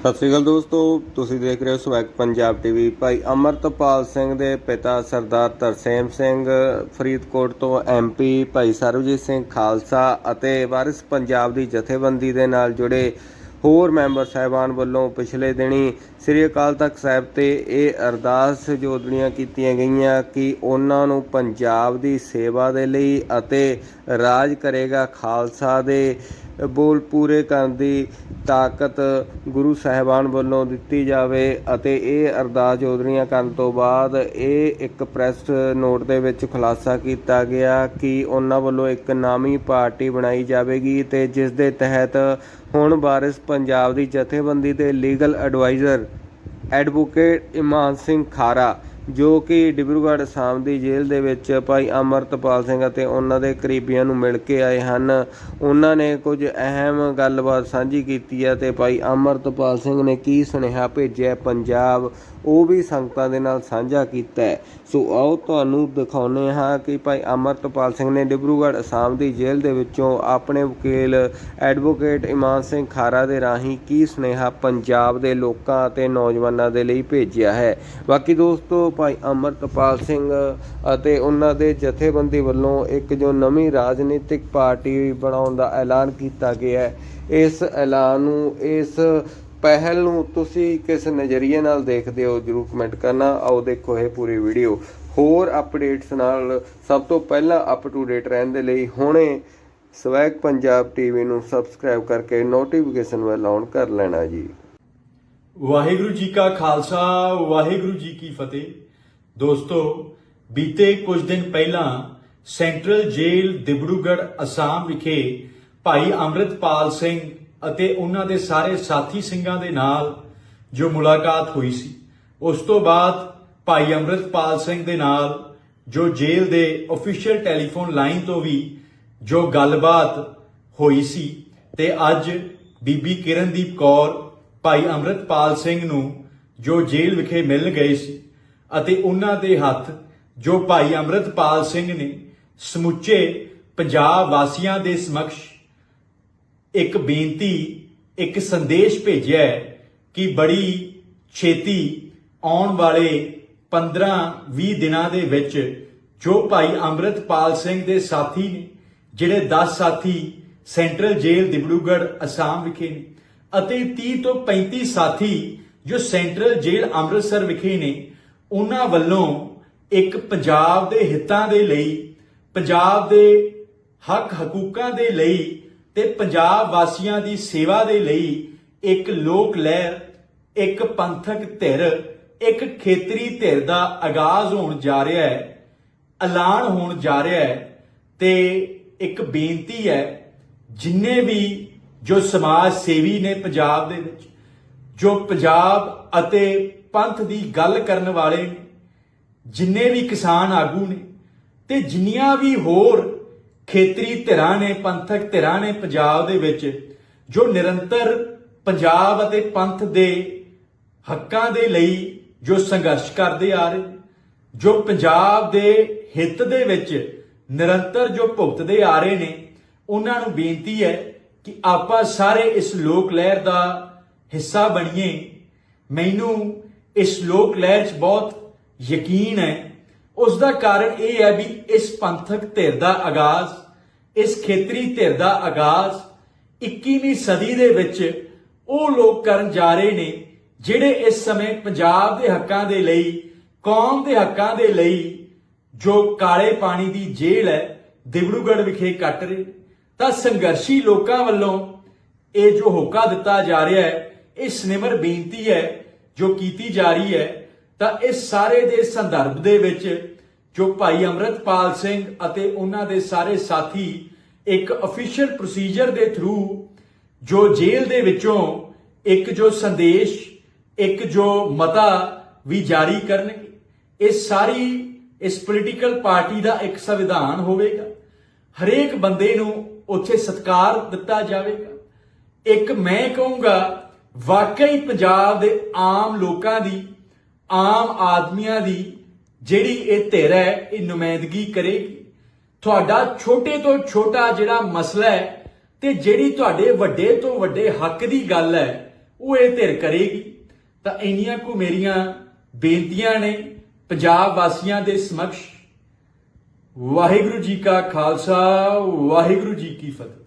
ਸਤਿ ਸ਼੍ਰੀ ਅਕਾਲ ਦੋਸਤੋ, ਤੁਸੀਂ ਦੇਖ ਰਹੇ ਹੋ ਸਵੈਗ ਪੰਜਾਬ ਟੀਵੀ ਭਾਈ ਅਮਰਤਪਾਲ ਸਿੰਘ ਦੇ ਪਿਤਾ ਸਰਦਾਰ ਤਰਸੇਮ ਸਿੰਘ, ਫਰੀਦਕੋਟ ਤੋਂ ਐਮਪੀ ਭਾਈ ਸਰਬਜੀਤ ਸਿੰਘ ਖਾਲਸਾ ਅਤੇ ਵਾਰਿਸ ਪੰਜਾਬ ਦੀ ਜਥੇਬੰਦੀ ਦੇ ਨਾਲ ਜੁੜੇ ਹੋਰ ਮੈਂਬਰ ਸਾਹਿਬਾਨ ਵੱਲੋਂ ਪਿਛਲੇ ਦਿਨੀ ਸ੍ਰੀ ਅਕਾਲ ਤਖਤ ਸਾਹਿਬ ਤੇ ਇਹ ਅਰਦਾਸ ਜੋਦੜੀਆਂ ਕੀਤੀਆਂ ਗਈਆਂ ਕਿ ਉਹਨਾਂ ਨੂੰ ਪੰਜਾਬ ਦੀ ਸੇਵਾ ਦੇ ਲਈ ਅਤੇ ਰਾਜ ਕਰੇਗਾ ਖਾਲਸਾ ਦੇ ਬੋਲ ਪੂਰੇ ਕਰਨ ਦੀ ਤਾਕਤ ਗੁਰੂ ਸਾਹਿਬਾਨ ਵੱਲੋਂ ਦਿੱਤੀ ਜਾਵੇ ਅਤੇ ਇਹ ਅਰਦਾਸ ਜੋਦੜੀਆਂ ਕਰਨ ਤੋਂ ਬਾਅਦ ਇਹ ਇੱਕ ਪ੍ਰੈਸ ਨੋਟ ਦੇ ਵਿੱਚ ਖੁਲਾਸਾ ਕੀਤਾ ਗਿਆ ਕਿ ਉਹਨਾਂ ਵੱਲੋਂ ਇੱਕ ਨਾਮੀ ਪਾਰਟੀ ਬਣਾਈ ਜਾਵੇਗੀ ਤੇ ਜਿਸ ਦੇ ਤਹਿਤ ਹੁਣ ਵਾਰਿਸ ਪੰਜਾਬ ਦੀ ਜਥੇਬੰਦੀ ਦੇ legal adviser advocate Iman Singh Khara ਜੋ ਕਿ ਡਿਬਰੂਗੜ੍ਹ ਅਸਾਮ ਦੀ ਜੇਲ੍ਹ ਦੇ ਵਿੱਚ ਭਾਈ ਅਮਰਤਪਾਲ ਸਿੰਘ ਅਤੇ ਉਹਨਾਂ ਦੇ ਕਰੀਬੀਆਂ ਨੂੰ ਮਿਲ ਕੇ ਆਏ ਹਨ। ਉਹਨਾਂ ਨੇ ਕੁਝ ਅਹਿਮ ਗੱਲਬਾਤ ਸਾਂਝੀ ਕੀਤੀ ਹੈ ਤੇ ਭਾਈ ਅਮਰਤਪਾਲ ਸਿੰਘ ਨੇ ਕੀ ਸੁਨੇਹਾ ਭੇਜਿਆ ਪੰਜਾਬ ਉਹ ਵੀ ਸੰਗਤਾਂ ਦੇ ਨਾਲ ਸਾਂਝਾ ਕੀਤਾ ਸੋ ਆਓ ਤੁਹਾਨੂੰ ਦਿਖਾਉਂਦੇ ਹਾਂ ਕਿ ਭਾਈ ਅਮਰਤਪਾਲ ਸਿੰਘ ਨੇ ਡਿਬਰੂਗੜ੍ਹ ਅਸਾਮ ਦੀ ਜੇਲ੍ਹ ਦੇ ਵਿੱਚੋਂ ਆਪਣੇ ਵਕੀਲ ਐਡਵੋਕੇਟ ਇਮਾਨ ਸਿੰਘ ਖਾਰਾ ਦੇ ਰਾਹੀਂ ਕੀ ਸੁਨੇਹਾ ਪੰਜਾਬ ਦੇ ਲੋਕਾਂ ਅਤੇ ਨੌਜਵਾਨਾਂ ਦੇ ਲਈ ਭੇਜਿਆ ਹੈ। ਬਾਕੀ ਦੋਸਤੋ, ਭਾਈ ਅਮਰਤਪਾਲ ਸਿੰਘ ਅਤੇ ਉਹਨਾਂ ਦੇ ਜਥੇਬੰਦੀ ਵੱਲੋਂ ਇੱਕ ਜੋ ਨਵੀਂ ਰਾਜਨੀਤਿਕ ਪਾਰਟੀ ਬਣਾਉਣ ਦਾ ਐਲਾਨ ਕੀਤਾ ਗਿਆ ਹੈ, ਇਸ ਐਲਾਨ ਨੂੰ ਇਸ ਪਹਿਲ ਨੂੰ ਤੁਸੀਂ ਕਿਸ ਨਜ਼ਰੀਏ ਨਾਲ ਦੇਖਦੇ ਹੋ? ਜਰੂਰ ਕਮੈਂਟ ਕਰਨਾ। ਆਓ ਦੇਖੋ ਇਹ ਪੂਰੀ ਵੀਡੀਓ ਹੋਰ ਅਪਡੇਟਸ ਨਾਲ ਸਭ ਤੋਂ ਪਹਿਲਾਂ ਅਪ ਟੂ ਡੇਟ ਰਹਿਣ ਦੇ ਲਈ ਹੁਣੇ ਸਵੈਗ ਪੰਜਾਬ ਟੀਵੀ ਨੂੰ ਸਬਸਕ੍ਰਾਈਬ ਕਰਕੇ ਨੋਟੀਫਿਕੇਸ਼ਨ ਬੈਲ ਔਨ ਕਰ ਲੈਣਾ ਜੀ। ਵਾਹਿਗੁਰੂ ਜੀ ਕਾ ਖਾਲਸਾ, ਵਾਹਿਗੁਰੂ ਜੀ ਕੀ ਫਤਿਹ। ਦੋਸਤੋ, ਬੀਤੇ ਕੁਝ ਦਿਨ ਪਹਿਲਾਂ ਸੈਂਟਰਲ ਜੇਲ੍ਹ ਦਿਬੜੂਗੜ੍ਹ ਅਸਾਮ ਵਿਖੇ ਭਾਈ ਅੰਮ੍ਰਿਤਪਾਲ ਸਿੰਘ ਅਤੇ ਉਹਨਾਂ ਦੇ ਸਾਰੇ ਸਾਥੀ ਸਿੰਘਾਂ ਦੇ ਨਾਲ ਜੋ ਮੁਲਾਕਾਤ ਹੋਈ ਸੀ, ਉਸ ਤੋਂ ਬਾਅਦ ਭਾਈ ਅੰਮ੍ਰਿਤਪਾਲ ਸਿੰਘ ਦੇ ਨਾਲ ਜੋ ਜੇਲ੍ਹ ਦੇ ਅਫੀਸ਼ੀਅਲ ਟੈਲੀਫੋਨ ਲਾਈਨ ਤੋਂ ਵੀ ਜੋ ਗੱਲਬਾਤ ਹੋਈ ਸੀ ਤੇ ਅੱਜ ਬੀਬੀ ਕਿਰਨਦੀਪ ਕੌਰ, ਭਾਈ ਅੰਮ੍ਰਿਤਪਾਲ ਸਿੰਘ ਨੂੰ ਜੋ ਜੇਲ੍ਹ ਵਿਖੇ ਮਿਲ ਗਏ ਸੀ ਅਤੇ ਉਹਨਾਂ ਦੇ ਹੱਥ ਜੋ ਭਾਈ ਅੰਮ੍ਰਿਤਪਾਲ ਸਿੰਘ ਨੇ ਸਮੁੱਚੇ ਪੰਜਾਬ ਵਾਸੀਆਂ ਦੇ ਸਮਕਸ਼ ਇੱਕ ਬੇਨਤੀ, ਇੱਕ ਸੰਦੇਸ਼ ਭੇਜਿਆ ਹੈ ਕਿ ਬੜੀ ਛੇਤੀ ਆਉਣ ਵਾਲੇ 15-20 ਦਿਨਾਂ ਦੇ ਵਿੱਚ ਜੋ ਭਾਈ ਅੰਮ੍ਰਿਤਪਾਲ ਸਿੰਘ ਦੇ ਸਾਥੀ ਨੇ, ਜਿਹੜੇ 10 ਸਾਥੀ ਸੈਂਟਰਲ ਜੇਲ੍ਹ ਦਿਬੜੂਗੜ੍ਹ ਅਸਾਮ ਵਿਖੇ ਨੇ ਅਤੇ 30 ਤੋਂ 35 ਸਾਥੀ ਜੋ ਸੈਂਟਰਲ ਜੇਲ੍ਹ ਅੰਮ੍ਰਿਤਸਰ ਵਿਖੇ ਨੇ, ਉਹਨਾਂ ਵੱਲੋਂ ਇੱਕ ਪੰਜਾਬ ਦੇ ਹਿੱਤਾਂ ਦੇ ਲਈ, ਪੰਜਾਬ ਦੇ ਹੱਕ ਹਕੂਕਾਂ ਦੇ ਲਈ ਤੇ ਪੰਜਾਬ ਵਾਸੀਆਂ ਦੀ ਸੇਵਾ ਦੇ ਲਈ ਇੱਕ ਲੋਕ ਲਹਿਰ, ਇੱਕ ਪੰਥਕ ਧਿਰ, ਇੱਕ ਖੇਤਰੀ ਧਿਰ ਦਾ ਆਗਾਜ਼ ਹੋਣ ਜਾ ਰਿਹਾ ਹੈ, ਐਲਾਨ ਹੋਣ ਜਾ ਰਿਹਾ ਹੈ ਤੇ ਇੱਕ ਬੇਨਤੀ ਹੈ, ਜਿੰਨੇ ਵੀ ਜੋ ਸਮਾਜ ਸੇਵੀ ਨੇ ਪੰਜਾਬ ਦੇ ਵਿੱਚ, ਜੋ ਪੰਜਾਬ ਅਤੇ ਪੰਥ ਦੀ ਗੱਲ ਕਰਨ ਵਾਲੇ ਨੇ, ਜਿੰਨੇ ਵੀ ਕਿਸਾਨ ਆਗੂ ਨੇ, ਤੇ ਜਿੰਨੀਆਂ ਵੀ ਹੋਰ ਖੇਤਰੀ ਧਿਰਾਂ ਨੇ, ਪੰਥਕ ਧਿਰਾਂ ਨੇ ਪੰਜਾਬ ਦੇ ਵਿੱਚ ਜੋ ਨਿਰੰਤਰ ਪੰਜਾਬ ਅਤੇ ਪੰਥ ਦੇ ਹੱਕਾਂ ਦੇ ਲਈ ਜੋ ਸੰਘਰਸ਼ ਕਰਦੇ ਆ ਰਹੇ, ਜੋ ਪੰਜਾਬ ਦੇ ਹਿੱਤ ਦੇ ਵਿੱਚ ਨਿਰੰਤਰ ਜੋ ਭੁਗਤਦੇ ਆ ਰਹੇ ਨੇ, ਉਹਨਾਂ ਨੂੰ ਬੇਨਤੀ ਹੈ ਕਿ ਆਪਾਂ ਸਾਰੇ ਇਸ ਲੋਕ ਲਹਿਰ ਦਾ ਹਿੱਸਾ ਬਣੀਏ। ਮੈਨੂੰ ਇਸ ਲੋਕ ਲਹਿਰ 'ਚ ਬਹੁਤ ਯਕੀਨ ਹੈ। ਉਸ ਦਾ ਕਾਰਨ ਇਹ ਹੈ ਵੀ ਇਸ ਪੰਥਕ ਧਿਰ ਦਾ ਆਗਾਜ਼ ਇਸ ਖੇਤਰੀ ਧਿਰ ਦਾ ਆਗਾਜ਼ 21ਵੀਂ ਸਦੀ ਦੇ ਵਿੱਚ ਉਹ ਲੋਕ ਕਰਨ ਜਾ ਰਹੇ ਨੇ ਜਿਹੜੇ ਇਸ ਸਮੇਂ ਪੰਜਾਬ ਦੇ ਹੱਕਾਂ ਦੇ ਲਈ, ਕੌਮ ਦੇ ਹੱਕਾਂ ਦੇ ਲਈ ਜੋ ਕਾਲੇ ਪਾਣੀ ਦੀ ਜੇਲ੍ਹ ਹੈ ਦਿਬੜੂਗੜ ਵਿਖੇ ਕੱਟ ਰਹੇ। ਤਾਂ ਸੰਘਰਸ਼ੀ ਲੋਕਾਂ ਵੱਲੋਂ ਇਹ ਜੋ ਹੋਕਾ ਦਿੱਤਾ ਜਾ ਰਿਹਾ ਹੈ, ਇਹ ਸਨਿਮਰ ਬੇਨਤੀ ਹੈ ਜੋ ਕੀਤੀ ਜਾ ਰਹੀ ਹੈ, ਤਾਂ ਇਸ ਸਾਰੇ ਦੇ ਸੰਦਰਭ ਦੇ ਵਿੱਚ ਜੋ ਭਾਈ ਅੰਮ੍ਰਿਤਪਾਲ ਸਿੰਘ ਅਤੇ ਉਹਨਾਂ ਦੇ ਸਾਰੇ ਸਾਥੀ ਇੱਕ ਅਫੀਸ਼ੀਅਲ ਪ੍ਰੋਸੀਜਰ ਦੇ ਥਰੂ ਜੋ ਜੇਲ੍ਹ ਦੇ ਵਿੱਚੋਂ ਇੱਕ ਜੋ ਸੰਦੇਸ਼, ਇੱਕ ਜੋ ਮਤਾ ਵੀ ਜਾਰੀ ਕਰਨਗੇ, ਇਹ ਸਾਰੀ ਇਸ ਪੋਲੀਟੀਕਲ ਪਾਰਟੀ ਦਾ ਇੱਕ ਸੰਵਿਧਾਨ ਹੋਵੇਗਾ। ਹਰੇਕ ਬੰਦੇ ਨੂੰ ਉੱਥੇ ਸਤਕਾਰ ਦਿੱਤਾ ਜਾਵੇਗਾ। ਇੱਕ ਮੈਂ ਕਹੂੰਗਾ, ਵਾਕਈ ਪੰਜਾਬ ਦੇ ਆਮ ਲੋਕਾਂ ਦੀ, ਆਮ ਆਦਮੀਆਂ ਦੀ ਜਿਹੜੀ ਇਹ ਧਿਰ ਹੈ, ਇਹ ਨੁਮਾਇੰਦਗੀ ਕਰੇਗੀ। ਤੁਹਾਡਾ ਛੋਟੇ ਤੋਂ ਛੋਟਾ ਜਿਹੜਾ ਮਸਲਾ ਹੈ ਤੇ ਜਿਹੜੀ ਤੁਹਾਡੇ ਵੱਡੇ ਤੋਂ ਵੱਡੇ ਹੱਕ ਦੀ ਗੱਲ ਹੈ, ਉਹ ਇਹ ਧਿਰ ਕਰੇਗੀ। ਤਾਂ ਇੰਨੀਆਂ ਕੁ ਮੇਰੀਆਂ ਬੇਨਤੀਆਂ ਨੇ ਪੰਜਾਬ ਵਾਸੀਆਂ ਦੇ ਸਮਕਸ਼। ਵਾਹਿਗੁਰੂ ਜੀ ਕਾ ਖਾਲਸਾ, ਵਾਹਿਗੁਰੂ ਜੀ ਕੀ ਫਤਿਹ।